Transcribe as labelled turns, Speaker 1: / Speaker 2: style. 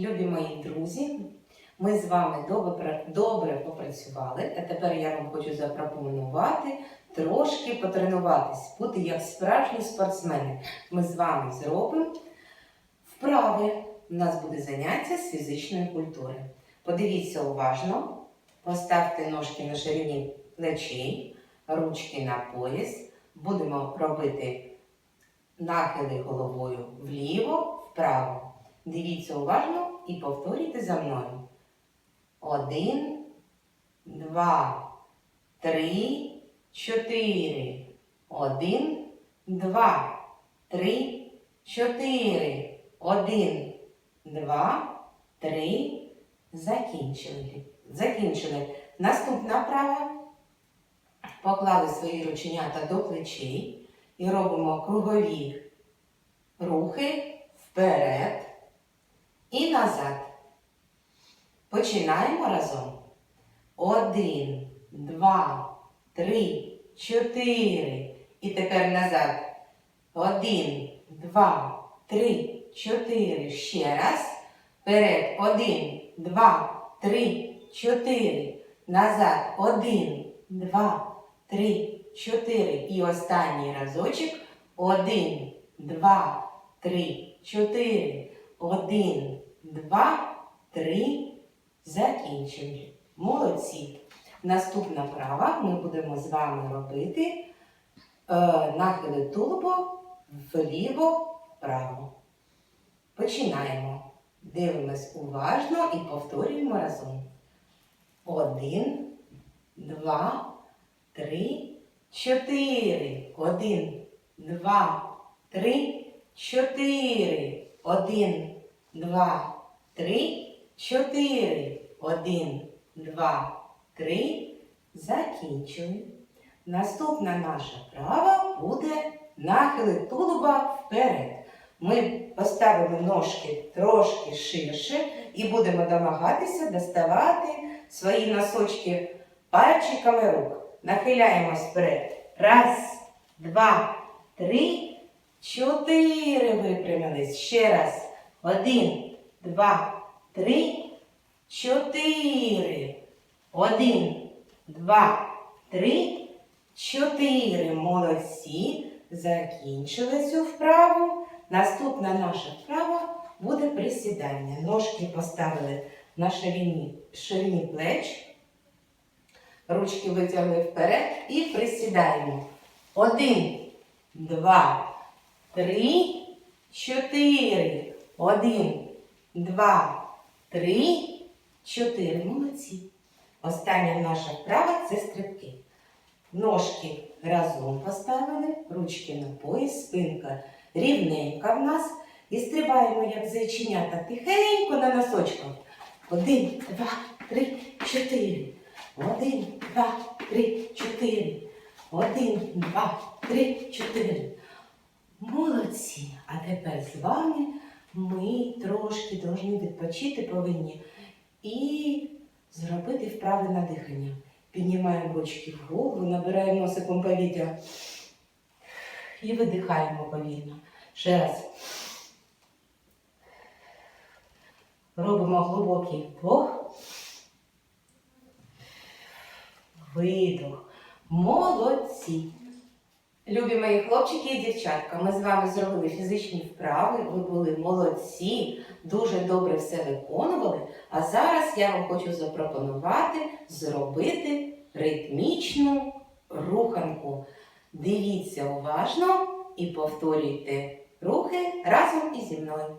Speaker 1: Любі мої друзі, ми з вами добре, добре попрацювали, а тепер я вам хочу запропонувати трошки потренуватись, бути як справжні спортсмени. Ми з вами зробимо вправи. У нас буде заняття з фізичної культури. Подивіться уважно, поставте ножки на ширині плечей, ручки на пояс. Будемо робити нахили головою вліво, вправо. Дивіться уважно і повторюйте за мною. Один, два, три, чотири. Один, два, три, чотири. Один, два, три. Закінчили. Закінчили. Наступна вправа. Поклали свої рученята до плечей і робимо кругові рухи вперед і назад. Починаємо разом. Один, два, три, чотири. І тепер назад. Один, два, три, чотири. Ще раз. Вперед. Один, два, три, чотири. Назад. Один, два, три, чотири. І останній разочок. Один, два, три, чотири. Один, два, три. Закінчили. Молодці. Наступна права ми будемо з вами робити е, нахили тулубо вліво, вправо. Починаємо. Дивимось уважно і повторюємо разом. Один, два, три, чотири. Один, два, три, чотири. Один, два, три, чотири. Один, два, три. Закінчили. Наступна наша права буде нахили тулуба вперед. Ми поставимо ножки трошки ширше і будемо намагатися доставати свої носочки пальчиками рук. Нахиляємось вперед. Раз, два, три, чотири. Випрямились. Ще раз. Один, два, три, чотири. Один, два, три, чотири. Молодці. Закінчили цю вправу. Наступна наша вправа буде присідання. Ножки поставили на ширині, ширині плеч. Ручки витягли вперед і присідаємо. Один, два, три, чотири. Один, два, три, чотири. Молодці. Остання наша вправа це стрибки. Ножки разом поставили, ручки на пояс, спинка рівненька в нас. І стрибаємо, як зайченята, тихенько на носочках. Один, два, три, чотири. Один, два, три, чотири. Один, два, три, чотири. Тепер з вами ми трошки повинні відпочити повинні і зробити вправи на дихання. Піднімаємо ручки вгору, набираємо носиком повітря і видихаємо повільно. Ще раз. Робимо глибокий вдох. Видох. Молодці. Любі мої хлопчики і дівчатка, ми з вами зробили фізичні вправи, ви були молодці, дуже добре все виконували. А зараз я вам хочу запропонувати зробити ритмічну руханку. Дивіться уважно і повторюйте рухи разом із зі мною.